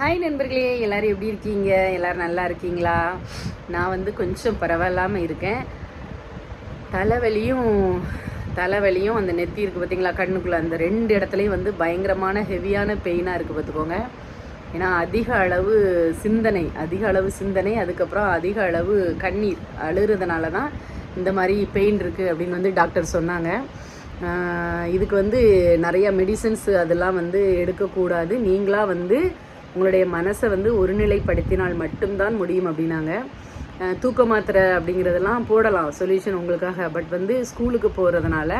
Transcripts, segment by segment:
Hi நண்பர்களே எல்லாரும் எப்படி இருக்கீங்க? எல்லாரும் நல்லா இருக்கீங்களா? நான் வந்து கொஞ்சம் பரவாயில்லாமல் இருக்கேன். தலைவலியும் தலைவலியும் அந்த நெத்தி இருக்குது பார்த்தீங்களா கண்ணுக்குள்ளே? அந்த ரெண்டு இடத்துலையும் வந்து பயங்கரமான ஹெவியான பெயினாக இருக்குது பார்த்துக்கோங்க ஏன்னா அதிக அளவு சிந்தனை அதிக அளவு சிந்தனை அதுக்கப்புறம் அதிக அளவு கண்ணீர் அழுகிறதுனால தான் இந்த மாதிரி பெயின் இருக்குது அப்படின்னு வந்து டாக்டர் சொன்னாங்க. இதுக்கு வந்து நிறையா மெடிசன்ஸ் அதெல்லாம் வந்து எடுக்கக்கூடாது. நீங்களாக வந்து உங்களுடைய மனசை வந்து ஒருநிலைப்படுத்தினால் மட்டும்தான் முடியும் அப்படின்னாங்க. தூக்க மாத்திரை அப்படிங்கிறதெல்லாம் போடலாம் சொல்யூஷன் உங்களுக்காக. பட் வந்து ஸ்கூலுக்கு போகிறதுனால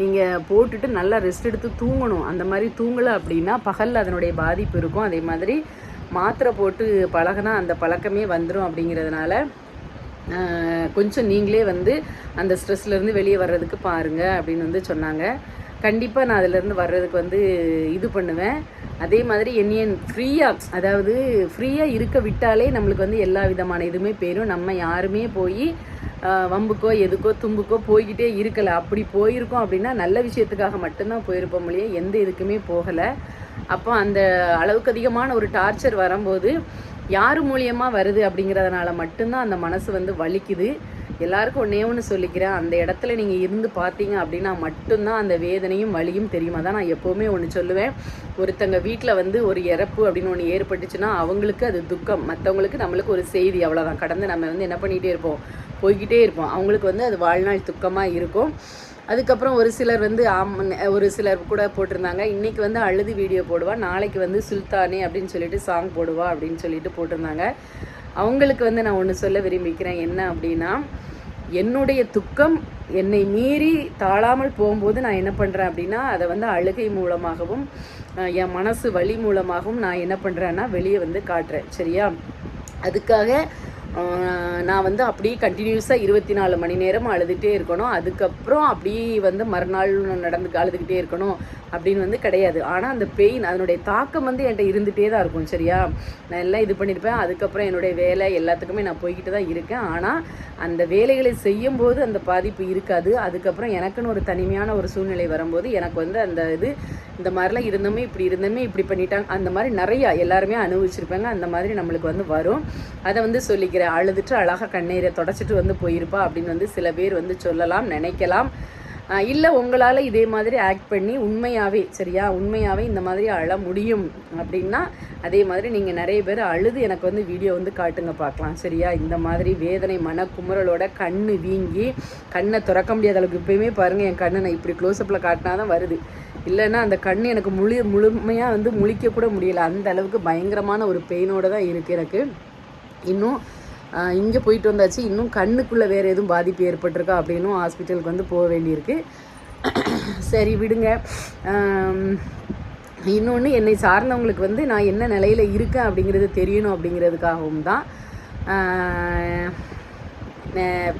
நீங்கள் போட்டுட்டு நல்லா ரெஸ்ட் எடுத்து தூங்கணும். அந்த மாதிரி தூங்கலை அப்படின்னா பகலில் அதனுடைய பாதிப்பு இருக்கும். அதே மாதிரி மாத்திரை போட்டு பழகினா அந்த பழக்கமே வந்துடும் அப்படிங்கிறதுனால கொஞ்சம் நீங்களே வந்து அந்த ஸ்ட்ரெஸ்லேருந்து வெளியே வர்றதுக்கு பாருங்க அப்படின்னு வந்து சொன்னாங்க. கண்டிப்பாக நான் அதிலேருந்து வர்றதுக்கு வந்து இது பண்ணுவேன். அதே மாதிரி என்னைய ஃப்ரீயாக அதாவது ஃப்ரீயாக இருக்க விட்டாலே நம்மளுக்கு வந்து எல்லா விதமான இதுவுமே போயிடும் நம்ம யாருமே போய் வம்புக்கோ எதுக்கோ தும்புக்கோ போய்கிட்டே இருக்கலை. அப்படி போயிருக்கோம் அப்படின்னா நல்ல விஷயத்துக்காக மட்டும்தான் போயிருப்போம் இல்லையா? எந்த இதுக்குமே போகலை. அப்போ அந்த அளவுக்கு அதிகமான ஒரு டார்ச்சர் வரும்போது யார் மூலியமாக வருது அப்படிங்கிறதுனால மட்டும்தான் அந்த மனசு வந்து வலிக்குது. எல்லாருக்கும் ஒன்றே ஒன்று சொல்லிக்கிறேன். அந்த இடத்துல நீங்கள் இருந்து பார்த்தீங்க அப்படின்னா மட்டும்தான் அந்த வேதனையும் வலியும் தெரியுமா? தான் நான் எப்போவுமே ஒன்று சொல்லுவேன். ஒருத்தங்க வீட்டில் வந்து ஒரு இறப்பு அப்படின்னு ஒன்று ஏற்பட்டுச்சுன்னா அவங்களுக்கு அது துக்கம். மற்றவங்களுக்கு நம்மளுக்கு ஒரு செய்தி அவ்வளோதான் கடந்து நம்ம வந்து என்ன பண்ணிகிட்டே இருப்போம்? போய்கிட்டே இருப்போம். அவங்களுக்கு வந்து அது வாழ்நாள் துக்கமாக இருக்கும். அதுக்கப்புறம் ஒரு சிலர் வந்து ஆம் ஒரு சிலர் கூட போட்டிருந்தாங்க. இன்றைக்கி வந்து அழுது வீடியோ போடுவா. நாளைக்கு வந்து சுல்தானே அப்படின்னு சொல்லிட்டு சாங் போடுவா அப்படின்னு சொல்லிட்டு போட்டிருந்தாங்க. அவங்களுக்கு வந்து நான் ஒன்று சொல்ல விரும்பிக்கிறேன். என்ன அப்படின்னா என்னுடைய துக்கம் என்னை மீறி தாழாமல் போகும்போது நான் என்ன பண்ணுறேன் அப்படின்னா அதை வந்து அழுகை மூலமாகவும் என் மனசு வலி மூலமாகவும் நான் என்ன பண்ணுறேன்னா வெளியே வந்து காட்டுறேன். சரியா? அதுக்காக நான் வந்து அப்படியே கண்டினியூஸாக இருபத்தி நாலு மணி நேரம் அழுதுகிட்டே இருக்கணும். அதுக்கப்புறம் அப்படியே வந்து மறுநாள் நடந்து அழுதுகிட்டே இருக்கணும். அப்படின்னு வந்து கிடையாது. ஆனால் அந்த பெயின் அதனுடைய தாக்கம் வந்து என்கிட்ட இருந்துகிட்டே தான் இருக்கும் சரியா? நான் எல்லாம் இது பண்ணியிருப்பேன். அதுக்கப்புறம் என்னுடைய வேலை எல்லாத்துக்குமே நான் போய்கிட்டு தான் இருக்கேன். ஆனால் அந்த வேலைகளை செய்யும்போது அந்த பாதிப்பு இருக்காது. அதுக்கப்புறம் எனக்குன்னு ஒரு தனிமையான ஒரு சூழ்நிலை வரும்போது எனக்கு வந்து அந்த இது இந்த மாதிரிலாம் இருந்தோமே இப்படி இருந்தோமே இப்படி பண்ணிட்டாங்க அந்த மாதிரி நிறையா எல்லாருமே அனுபவிச்சிருப்பாங்க. அந்த மாதிரி நம்மளுக்கு வந்து வரும். அதை வந்து சொல்லிக்கிறேன். அழுதுட்டு அழகாக கண்ணீரை தொடச்சிட்டு வந்து போயிருப்பா அப்படின்னு வந்து சில பேர் வந்து சொல்லலாம் நினைக்கலாம். இல்லை உங்களால் இதே மாதிரி ஆக்ட் பண்ணி உண்மையாகவே சரியா? உண்மையாகவே இந்த மாதிரி அழ முடியும் அப்படின்னா அதே மாதிரி நீங்கள் நிறைய பேர் அழுது எனக்கு வந்து வீடியோ வந்து காட்டுங்க பார்க்கலாம் சரியா? இந்த மாதிரி வேதனை மன குமுறலோட கண்ணு வீங்கி கண்ணை திறக்க முடியாத அளவுக்கு இப்போயுமே பாருங்கள் என் கண்ணை நான் இப்படி க்ளோஸ்அப்பில் காட்டினா தான் வருது. இல்லைன்னா அந்த கண் எனக்கு முழு முழுமையாக வந்து முழிக்க கூட முடியல. அந்த அளவுக்கு பயங்கரமான ஒரு பெயினோட தான் இருக்குது எனக்கு. இன்னும் இங்கே போயிட்டு வந்தாச்சு. இன்னும் கண்ணுக்குள்ளே வேறு எதுவும் பாதிப்பு ஏற்பட்டிருக்கா அப்படின்னும் ஹாஸ்பிட்டலுக்கு வந்து போக வேண்டியிருக்கு. சரி விடுங்க. இன்னொன்று என்னை சார்ந்தவங்களுக்கு வந்து நான் என்ன நிலையில் இருக்கேன் அப்படிங்கிறது தெரியணும் அப்படிங்கிறதுக்காகவும் தான்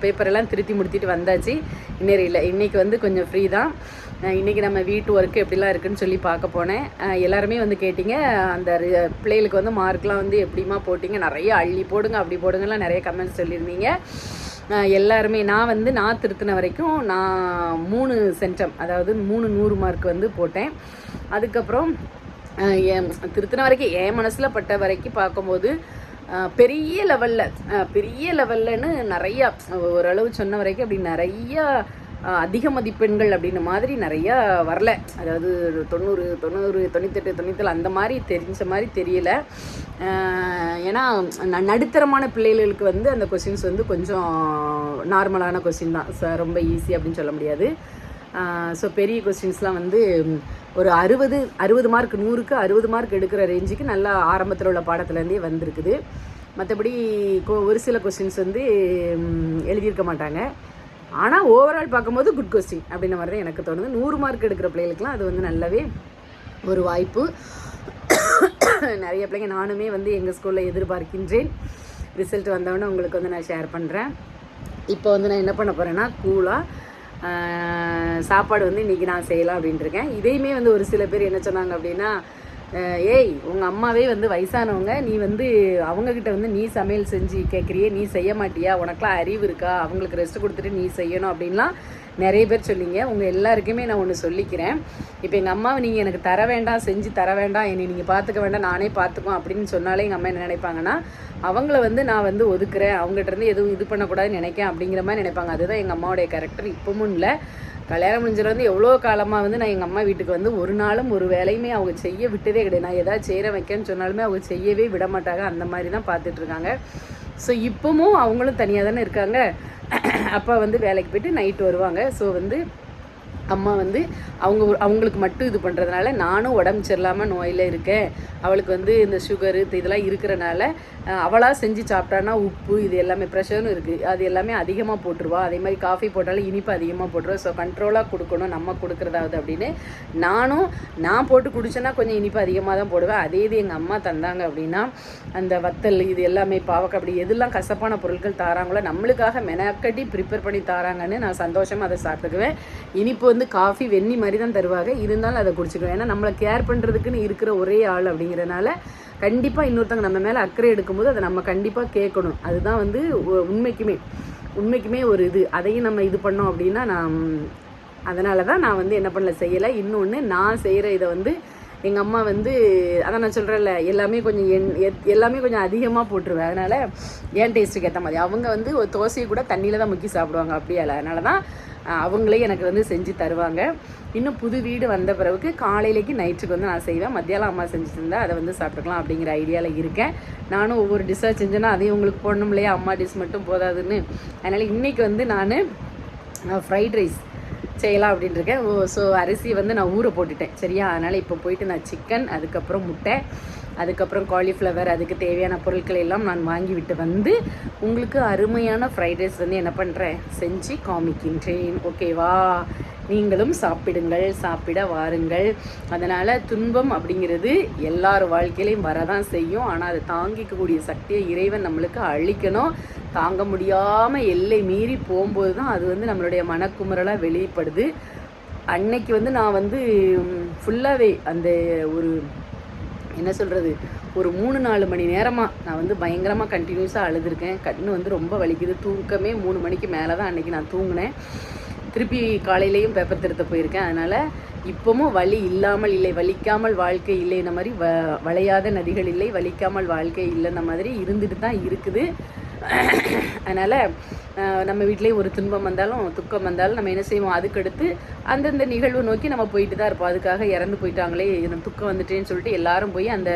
பேப்பரெல்லாம் திருத்தி முடித்திட்டு வந்தாச்சு. இன்னும் இல்லை இன்றைக்கி வந்து கொஞ்சம் ஃப்ரீ தான். இன்றைக்கி இன்னைக்கு நம்ம வீட்டு ஒர்க்கு எப்படிலாம் இருக்குன்னு சொல்லி பார்க்க போனேன். எல்லாருமே வந்து கேட்டிங்க அந்த பிள்ளைகளுக்கு வந்து மார்க்லாம் வந்து எப்படிமா போட்டிங்க? நிறைய அள்ளி போடுங்க அப்படி போடுங்கலாம் நிறைய கமெண்ட்ஸ் சொல்லியிருந்தீங்க. எல்லாருமே நான் வந்து நான் திருத்தின வரைக்கும் நான் மூணு சென்டம் அதாவது மூணு நூறு மார்க் வந்து போட்டேன். அதுக்கப்புறம் என் திருத்தின வரைக்கும் என் மனசில் பட்ட வரைக்கும் பார்க்கும்போது பெரிய லெவலில் பெரிய லெவல்லன்னு நிறையா ஓரளவு சொன்ன வரைக்கும் அப்படி நிறையா அதிக மதிப்பெண்கள் அப்படின்ன மாதிரி நிறையா வரல. அதாவது தொண்ணூறு தொண்ணூறு தொண்ணூத்தெட்டு தொண்ணூத்தேழு அந்த மாதிரி தெரிஞ்ச மாதிரி தெரியல. ஏன்னா ந- நடுத்தரமான பிள்ளைகளுக்கு வந்து அந்த கொஷின்ஸ் வந்து கொஞ்சம் நார்மலான கொஷின் தான். ச ரொம்ப ஈஸி அப்படின்னு சொல்ல முடியாது. ஸோ பெரிய கொஸ்டின்ஸ்லாம் வந்து ஒரு அறுபது அறுபது மார்க் நூறுக்கு அறுபது மார்க் எடுக்கிற ரேஞ்சுக்கு நல்லா ஆரம்பத்தில் உள்ள பாடத்துலேருந்தே வந்திருக்குது. மற்றபடி கொ- ஒரு சில கொஸ்டின்ஸ் வந்து எழுதியிருக்க மாட்டாங்க. ஆனால் ஓவரால் பார்க்கும்போது குட் கொஸ்டின் அப்படின்ன மாதிரி தான் எனக்கு தோணுது. நூறு மார்க் எடுக்கிற பிள்ளைகளுக்குலாம் அது வந்து நல்லாவே ஒரு வாய்ப்பு. நிறைய பிள்ளைங்க நானுமே வந்து எங்கள் ஸ்கூலில் எதிர்பார்க்கின்றேன். ரிசல்ட் வந்தவொடனே உங்களுக்கு வந்து நான் ஷேர் பண்ணுறேன் இப்போ வந்து நான் என்ன பண்ண போகிறேன்னா கூலாக சாப்பாடு வந்து இன்றைக்கி நான் செய்யலாம் அப்படின்ட்டுருக்கேன் இதையுமே வந்து ஒரு சில பேர் என்ன சொன்னாங்க அப்படின்னா ஏய் உங்கள் அம்மாவே வந்து வயசானவங்க நீ வந்து அவங்கக்கிட்ட வந்து நீ சமையல் செஞ்சு கேட்குறியே நீ செய்ய மாட்டியா? உனக்குலாம் அறிவு இருக்கா? அவங்களுக்கு ரெஸ்ட் கொடுத்துட்டு நீ செய்யணும் அப்படின்லாம் நிறைய பேர் சொல்லிங்க. உங்கள் எல்லாருக்குமே நான் ஒன்று சொல்லிக்கிறேன். இப்போ எங்கள் அம்மாவை நீங்கள் எனக்கு தர வேண்டாம் செஞ்சு தர வேண்டாம் என்னை நீங்கள் பார்த்துக்க வேண்டாம் நானே பார்த்துக்குவோம் அப்படின்னு சொன்னாலே எங்கள் அம்மா என்ன நினைப்பாங்கன்னா அவங்கள வந்து நான் வந்து ஒதுக்குறேன். அவங்ககிட்ட இருந்து எதுவும் இது பண்ணக்கூடாதுன்னு நினைக்கேன் அப்படிங்கிற மாதிரி நினைப்பாங்க. அதுதான் எங்கள் அம்மாவுடைய கேரக்டர் இப்பவும் இல்லை. கல்யாணம் முடிஞ்சதுல வந்து எவ்வளோ காலமாக வந்து நான் எங்கள் அம்மா வீட்டுக்கு வந்து ஒரு நாளும் ஒரு வேலையுமே அவங்க செய்ய விட்டதே கிடையாது. நான் ஏதாவது செய்கிற வைக்கன்னு சொன்னாலுமே அவங்க செய்யவே விட மாட்டாங்க. அந்த மாதிரி தான் பார்த்துட்டு இருக்காங்க. ஸோ இப்போவும் அவங்களும் தனியாக தானே இருக்காங்க. அப்பா வந்து வேலைக்கு போயிட்டு நைட்டு வருவாங்க. ஸோ வந்து அம்மா வந்து அவங்க அவங்களுக்கு மட்டும் இது பண்ணுறதுனால நானும் உடம்பு சரியில்லாமல் நோயில் இருக்கேன். அவளுக்கு வந்து இந்த சுகரு இதெல்லாம் இருக்கிறனால அவளாக செஞ்சு சாப்பிட்டான்னா உப்பு இது எல்லாமே ப்ரெஷரும் இருக்குது அது எல்லாமே அதிகமாக போட்டுருவா. அதே மாதிரி காஃபி போட்டாலும் இனிப்பு அதிகமாக போட்டுருவா. ஸோ கண்ட்ரோலாக கொடுக்கணும். நம்ம கொடுக்குறதாவது அப்படின்னு நானும் நான் போட்டு குடிச்சேன்னா கொஞ்சம் இனிப்பு அதிகமாக தான் போடுவேன். அதே இது எங்கள் அம்மா தந்தாங்க அப்படின்னா அந்த வத்தல் இது எல்லாமே பாவக்காய் அப்படி எதெல்லாம் கசப்பான பொருட்கள் தாராங்களோ நம்மளுக்காக மெனக்கட்டி ப்ரிப்பேர் பண்ணி தாராங்கன்னு நான் சந்தோஷமாக அதை சாப்பிட்டுக்குவேன். இனிப்பு வந்து காஃபி வெந்நி மாதிரி தான் தருவாங்க. இருந்தாலும் அதை குடிச்சிக்கலாம். ஏன்னா நம்மளை கேர் பண்ணுறதுக்குன்னு இருக்கிற ஒரே ஆள் அப்படிங்கிறனால கண்டிப்பாக இன்னொருத்தவங்க நம்ம மேலே அக்கறை எடுக்கும்போது அதை நம்ம கண்டிப்பாக கேட்கணும். அதுதான் வந்து உண்மைக்குமே. உண்மைக்குமே ஒரு இது. அதையும் நம்ம இது பண்ணோம் அப்படின்னா நான் அதனால தான் நான் வந்து என்ன பண்ணல செய்யலை. இன்னொன்று நான் செய்கிற இதை வந்து எங்கள் அம்மா வந்து அதான் நான் சொல்கிறேன்ல எல்லாமே கொஞ்சம் எண் எத்- எல்லாமே கொஞ்சம் அதிகமாக போட்டுருவேன். அதனால் ஏன் டேஸ்ட்டுக்கு ஏற்ற மாதிரி. அவங்க வந்து ஒரு தோசையை கூட தண்ணியில் தான் முக்கி சாப்பிடுவாங்க அப்படியே அதனால தான் அவங்களே எனக்கு வந்து செஞ்சு தருவாங்க. இன்னும் புது வீடு வந்த பிறகு காலையிலேக்கு நைட்டுக்கு வந்து நான் செய்வேன். மத்தியானம் அம்மா செஞ்சு தந்தால் அதை வந்து சாப்பிட்டுக்கலாம் அப்படிங்கிற ஐடியாவில் இருக்கேன். நானும் ஒவ்வொரு டிஷ்ஷாக செஞ்சேன்னா அதையும் உங்களுக்கு போடணும் இல்லையா அம்மா டிஷ் மட்டும் போதாதுன்னு. அதனால் இன்றைக்கி வந்து நான் ஃப்ரைட் ரைஸ் செய்யலாம் அப்படின்ட்டு இருக்கேன். ஓ ஸோ அரிசி வந்து நான் ஊற போட்டுட்டேன். சரியா? அதனால் இப்போ போயிட்டு நான் சிக்கன் அதுக்கப்புறம் முட்டை அதுக்கப்புறம் காலிஃப்ளவர் அதுக்கு தேவையான பொருட்களை எல்லாம் நான் வாங்கி விட்டு வந்து உங்களுக்கு அருமையான ஃப்ரைட் ரைஸ் வந்து என்ன பண்ணுறேன் செஞ்சு காமிக்கின்றேன். ஓகேவா நீங்களும் சாப்பிடுங்கள் சாப்பிட வாருங்கள். அதனால் துன்பம் அப்படிங்கிறது எல்லார் வாழ்க்கையிலையும் வரதான் செய்யும். ஆனால் அதை தாங்கிக்கக்கூடிய சக்தியை இறைவன் நம்மளுக்கு அழிக்கணும் தாங்க முடியாமல் எல்லை மீறி போகும்போது தான் அது வந்து நம்மளுடைய மனக்குமுறலாக வெளிப்படுது. அன்னைக்கு வந்து நான் வந்து ஃபுல்லாகவே அந்த ஒரு என்ன சொல்கிறது ஒரு மூணு நாலு மணி நேரமாக நான் வந்து பயங்கரமாக கண்டினியூஸாக அழுதுருக்கேன். கண்ணு வந்து ரொம்ப வலிக்குது. தூக்கமே மூணு மணிக்கு மேலே தான் அன்றைக்கி நான் தூங்கினேன். திருப்பி காலையிலையும் பேப்பர் திருத்த போயிருக்கேன். அதனால் இப்போவும் வலி இல்லாமல் இல்லை வலிக்காமல் வாழ்க்கை இல்லைன்ன மாதிரி வ வளையாத நதிகள் இல்லை வலிக்காமல் வாழ்க்கை இல்லைன்ன மாதிரி இருந்துட்டு தான் இருக்குது. அதனால் நம்ம வீட்டிலே ஒரு துன்பம் வந்தாலும் துக்கம் வந்தாலும் நம்ம என்ன செய்வோம்? அதுக்கடுத்து அந்தந்த நிகழ்வு நோக்கி நம்ம போயிட்டு தான் இருப்போம். அதுக்காக இறந்து போயிட்டாங்களே துக்கம் வந்துட்டேன்னு சொல்லிட்டு எல்லாரும் போய் அந்த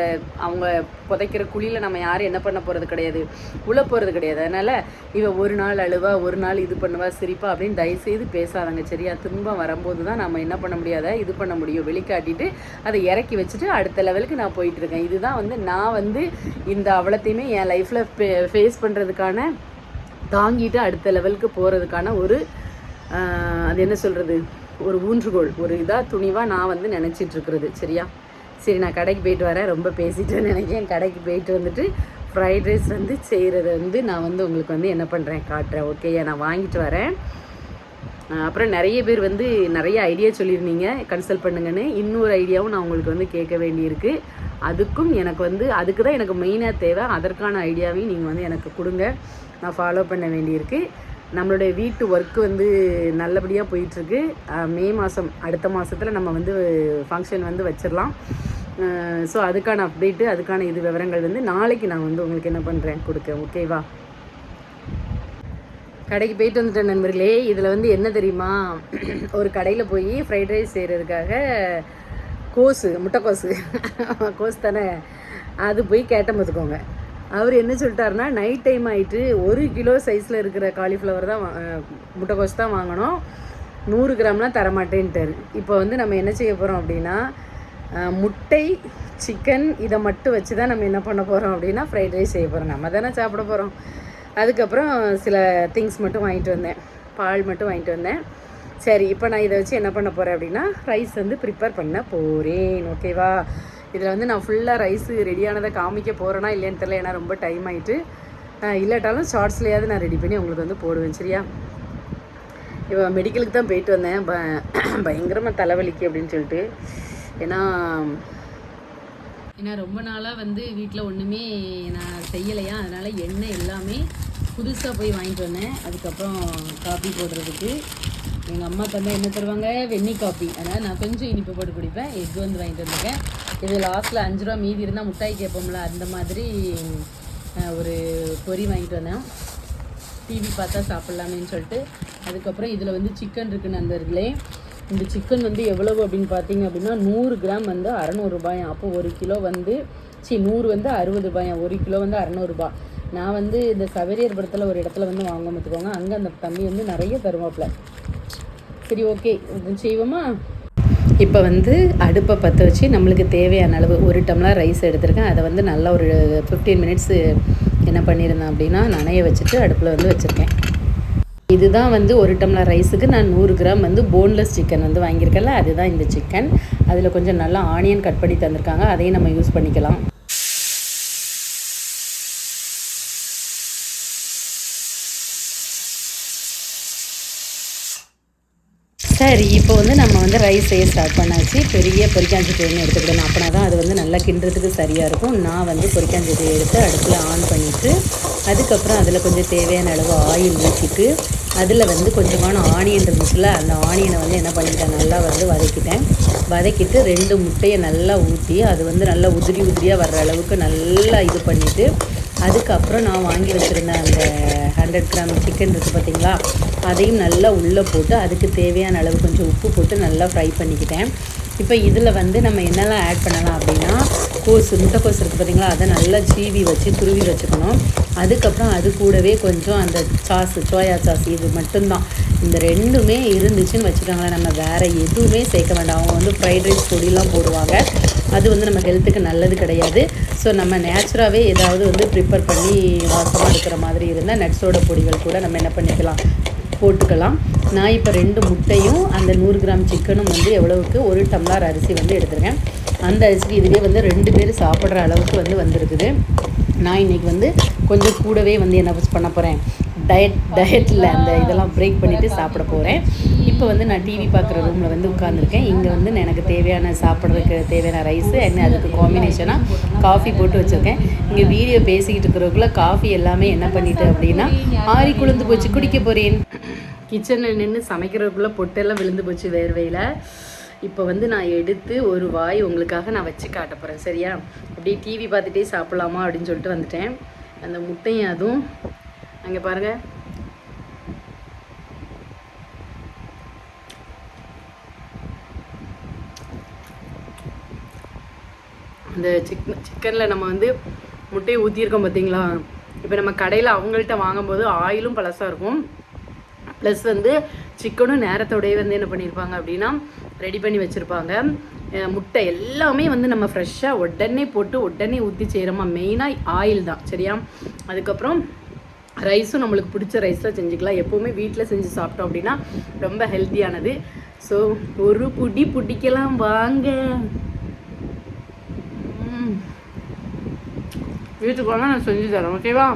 அவங்க புதைக்கிற குழியில் நம்ம யாரும் என்ன பண்ண போகிறது கிடையாது. உள்ள போகிறது கிடையாது. அதனால் இவ ஒரு நாள் அழுவா ஒரு நாள் இது பண்ணுவா சிரிப்பா அப்படின்னு தயவுசெய்து பேசாதங்க சரியா? துன்பம் வரும்போது தான் நம்ம என்ன பண்ண முடியாத? இது பண்ண முடியும். வெளிக்காட்டிட்டு அதை இறக்கி வச்சுட்டு அடுத்த லெவலுக்கு நான் போயிட்டு இருக்கேன். இதுதான் வந்து நான் வந்து இந்த அவலத்தையுமே என் லைஃப்பில் ஃபேஸ் போகிறதுக்கான தாங்கிட்டு அடுத்த லெவலுக்கு போகிறதுக்கான ஒரு அது என்ன சொல்கிறது ஒரு ஊன்றுகோல் ஒரு இதாக துணிவாக நான் வந்து நினச்சிட்டுருக்கறது சரியா? சரி நான் கடைக்கு போயிட்டு வரேன். ரொம்ப பேசிட்டேன்னு நினைக்கிறேன். கடைக்கு போயிட்டு வந்துட்டு ஃப்ரைட் ரைஸ் வந்து செய்கிறத வந்து நான் வந்து உங்களுக்கு வந்து என்ன பண்ணுறேன் காட்டுறேன். ஓகேயா நான் வாங்கிட்டு வரேன். அப்புறம் நிறைய பேர் வந்து நிறைய ஐடியா சொல்லியிருந்தீங்க. கன்சல்ட் பண்ணுங்கன்னு. இன்னொரு ஐடியாவும் நான் உங்களுக்கு வந்து கேட்க வேண்டியிருக்கு. அதுக்கும் எனக்கு வந்து அதுக்கு தான் எனக்கு மெயினாக தேவை. அதற்கான ஐடியாவையும் நீங்கள் வந்து எனக்கு கொடுங்க. நான் ஃபாலோ பண்ண வேண்டியிருக்கு. நம்மளுடைய வீட்டு ஒர்க்கு வந்து நல்லபடியாக போயிட்டுருக்கு. மே மாதம் அடுத்த மாதத்தில் நம்ம வந்து ஃபங்க்ஷன் வந்து வச்சிடலாம் ஸோ அதுக்கான அப்டேட்டு அதுக்கான இது விவரங்கள் வந்து நாளைக்கு நான் வந்து உங்களுக்கு என்ன பண்ணுறேன் கொடுக்க ஓகேவா கடைக்கு போயிட்டு வந்துட்டேன் நண்பர்களே. இதில் வந்து என்ன தெரியுமா? ஒரு கடையில் போய் ஃப்ரைட் ரைஸ் செய்கிறதுக்காக கோஸு முட்டைக்கோஸு கோஸ் தானே? அது போய் கேட்ட பார்த்துக்கோங்க. அவர் என்ன சொல்லிட்டாருன்னா நைட் டைம் ஆகிட்டு ஒரு கிலோ சைஸில் இருக்கிற காலிஃப்ளவர் தான் முட்டைக்கோஸ் தான் வாங்கணும். நூறு கிராம்லாம் தரமாட்டேன்ட்டார். இப்போ வந்து நம்ம என்ன செய்ய போகிறோம் அப்படின்னா முட்டை சிக்கன் இதை மட்டும் வச்சு தான் நம்ம என்ன பண்ண போகிறோம் அப்படின்னா ஃப்ரைட் ரைஸ் செய்ய போகிறோம் நம்ம தானே சாப்பிட போகிறோம் அதுக்கப்புறம் சில திங்ஸ் மட்டும் வாங்கிட்டு வந்தேன். பால் மட்டும் வாங்கிட்டு வந்தேன். சரி இப்போ நான் இதை வச்சு என்ன பண்ண போகிறேன் அப்படின்னா ரைஸ் வந்து ப்ரிப்பேர் பண்ண போகிறேன் ஓகேவா இதில் வந்து நான் ஃபுல்லாக ரைஸு ரெடியானதை காமிக்க போகிறேனா இல்லைன்னு தெரியல ஏன்னா ரொம்ப டைம் ஆகிட்டு இல்லாட்டாலும் ஷார்ட்ஸ்லையாவது நான் ரெடி பண்ணி உங்களுக்கு வந்து போடுவேன் சரியா? இப்போ மெடிக்கலுக்கு தான் போயிட்டு வந்தேன். ப பயங்கரமாக தலைவலிக்கு அப்படின்னு சொல்லிட்டு. ஏன்னா ஏன்னா ரொம்ப நாளாக வந்து வீட்டில் ஒன்றுமே நான் செய்யலையா? அதனால் எண்ணெய் எல்லாமே புதுசாக போய் வாங்கிட்டு வந்தேன். அதுக்கப்புறம் காபி போடுறதுக்கு. எங்கள் அம்மா தந்தா என்ன தருவாங்க? வெண்ணி காஃபி அதனால் நான் கொஞ்சம் இனிப்பு போட்டு குடிப்பேன். எக் வந்து வாங்கிட்டு வந்திருக்கேன். இது லாஸ்ட்டில் அஞ்சு ரூபா மீதி இருந்தால் முட்டாய் கேட்போம்ல அந்த மாதிரி ஒரு பொரி வாங்கிட்டு வந்தேன். டிவி பார்த்தா சாப்பிட்லாமேன்னு சொல்லிட்டு. அதுக்கப்புறம் இதில் வந்து சிக்கன் இருக்குது நண்பர்களே. இந்த சிக்கன் வந்து எவ்வளவு அப்படின்னு பார்த்தீங்க அப்படின்னா நூறு கிராம் வந்து அறநூறுபாயாம் அப்போ ஒரு கிலோ வந்து சி நூறு வந்து அறுபது ரூபாயாம் ஒரு கிலோ வந்து அறநூறுபா நான் வந்து இந்த சவேரியர் படத்தில் ஒரு இடத்துல வந்து வாங்க பார்த்துக்கோங்க அங்கே அந்த தம்பி வந்து நிறைய தருவாப்பில். சரி ஓகே செய்வோமா? இப்போ வந்து அடுப்பை பற்ற வச்சு நம்மளுக்கு தேவையான அளவு ஒரு டம்ளர் ரைஸ் எடுத்திருக்கேன். அதை வந்து நல்லா ஒரு ஃபிஃப்டீன் மினிட்ஸ் என்ன பண்ணியிருந்தேன் அப்படின்னா நனைய வச்சுட்டு அடுப்பில் வந்து வச்சுருக்கேன். இதுதான் வந்து ஒரு டம்ளர் ரைஸுக்கு நான் நூறு கிராம் வந்து போன்லெஸ் சிக்கன் வந்து வாங்கியிருக்கேன்ல அதுதான் இந்த சிக்கன் அதில் கொஞ்சம் நல்லா ஆனியன் கட் பண்ணி தந்திருக்காங்க. அதையும் நம்ம யூஸ் பண்ணிக்கலாம். சரி இப்போ வந்து நம்ம வந்து ரைஸ் செய்ய ஸ்டார்ட் பண்ணாச்சு. பெரிய பொரிக்காஞ்சட்டி எடுத்துக்கிடணும். அப்படின்னா தான் அது வந்து நல்லா கிண்டுறதுக்கு சரியாக இருக்கும். நான் வந்து பொரிக்காஞ்சட்டி எடுத்து அடுப்பில் ஆன் பண்ணிவிட்டு அதுக்கப்புறம் அதில் கொஞ்சம் தேவையான அளவு ஆயில் ஊற்றிட்டு அதில் வந்து கொஞ்சமான ஆனியன் இருந்துச்சுல அந்த ஆனியனை வந்து என்ன பண்ணிட்டேன் நல்லா வந்து வதக்கிட்டேன். வதக்கிட்டு ரெண்டு முட்டையை நல்லா ஊற்றி அது வந்து நல்லா உதிரி உதிரியாக வர்ற அளவுக்கு நல்லா இது பண்ணிவிட்டு அதுக்கப்புறம் நான் வாங்கி வச்சுருந்த அந்த ஹண்ட்ரட் கிராம் சிக்கன் இருக்குது பார்த்தீங்களா அதையும் நல்லா உள்ளே போட்டு அதுக்கு தேவையான அளவு கொஞ்சம் உப்பு போட்டு நல்லா ஃப்ரை பண்ணிக்கிட்டேன். இப்போ இதில் வந்து நம்ம என்னெல்லாம் ஆட் பண்ணலாம் அப்படின்னா கோஸ் முட்டைக்கோஸ் இருக்குது பார்த்தீங்களா அதை நல்லா சீவி வச்சு துருவி வச்சுக்கணும். அதுக்கப்புறம் அது கூடவே கொஞ்சம் அந்த சாஸ் சோயா சாஸ் இது மட்டும்தான். இந்த ரெண்டுமே இருந்துச்சுன்னு வச்சுக்கோங்களேன் நம்ம வேறு எதுவுமே சேர்க்க வேண்டாம். அவங்க வந்து ஃப்ரைட் ரைஸ் பொடியெலாம் போடுவாங்க. அது வந்து நம்ம ஹெல்த்துக்கு நல்லது கிடையாது. ஸோ நம்ம நேச்சுராகவே ஏதாவது வந்து ப்ரிப்பேர் பண்ணி வாசமாக இருக்கிற மாதிரி இருந்தால் நட்ஸோட பொடிகள் கூட நம்ம என்ன பண்ணிக்கலாம்? போட்டுக்கலாம். நான் இப்போ ரெண்டு முட்டையும் அந்த நூறு கிராம் சிக்கனும் வந்து எவ்வளவுக்கு? ஒரு டம்ளார் அரிசி வந்து எடுத்துருக்கேன். அந்த அரிசி இதுவே வந்து ரெண்டு பேர் சாப்பிட்ற அளவுக்கு வந்து வந்திருக்குது. நான் இன்றைக்கி வந்து கொஞ்சம் கூடவே வந்து என்ன பண்ண போகிறேன் டயட் டயட்டில் அந்த இதெல்லாம் பிரேக் பண்ணிவிட்டு சாப்பிட போகிறேன் இப்போ வந்து நான் டிவி பார்க்குற ரூமில் வந்து உட்காந்துருக்கேன் இங்கே வந்து எனக்கு தேவையான சாப்பிட்றதுக்கு தேவையான ரைஸு என்ன அதுக்கு காம்பினேஷனாக காஃபி போட்டு வச்சுருக்கேன். இங்கே வீடியோ பேசிக்கிட்டு இருக்கிறவக்குள்ள காஃபி எல்லாமே என்ன பண்ணிட்டு அப்படின்னா ஆறி குளிர்ந்து போச்சு குடிக்க போகிறேன் கிச்சனில் நின்று சமைக்கிறதுக்குள்ளே பொட்டெல்லாம் விழுந்து போச்சு வேர்வையில். இப்போ வந்து நான் எடுத்து ஒரு வாய் உங்களுக்காக நான் வச்சு காட்ட போகிறேன் சரியா? அப்படியே டிவி பார்த்துட்டே சாப்பிட்லாமா அப்படின்னு சொல்லிட்டு வந்துட்டேன். அந்த முட்டையும் அதுவும் அங்கே பாருங்கள் இந்த சிக்கன் சிக்கனில் நம்ம வந்து முட்டையை ஊற்றியிருக்கோம் பார்த்தீங்களா இப்போ நம்ம கடையில் அவங்கள்ட்ட வாங்கும்போது ஆயிலும் பழசாக இருக்கும். ப்ளஸ் வந்து சிக்கனும் நேரத்தோடய வந்து என்ன பண்ணியிருப்பாங்க அப்படின்னா ரெடி பண்ணி வச்சுருப்பாங்க. முட்டை எல்லாமே வந்து நம்ம ஃப்ரெஷ்ஷாக உடனே போட்டு உடனே ஊற்றி செய்கிறோமா மெயினாக ஆயில் தான் சரியா? அதுக்கப்புறம் ரைஸும் நம்மளுக்கு பிடிச்ச ரைஸில் செஞ்சுக்கலாம். எப்போவுமே வீட்டில் செஞ்சு சாப்பிட்டோம் அப்படின்னா ரொம்ப ஹெல்த்தியானது ஸோ ஒரு புடி பிடிக்கலாம் வாங்க. வீட்டுக்கு வாங்க நான் செஞ்சு தரேன் ஓகேவா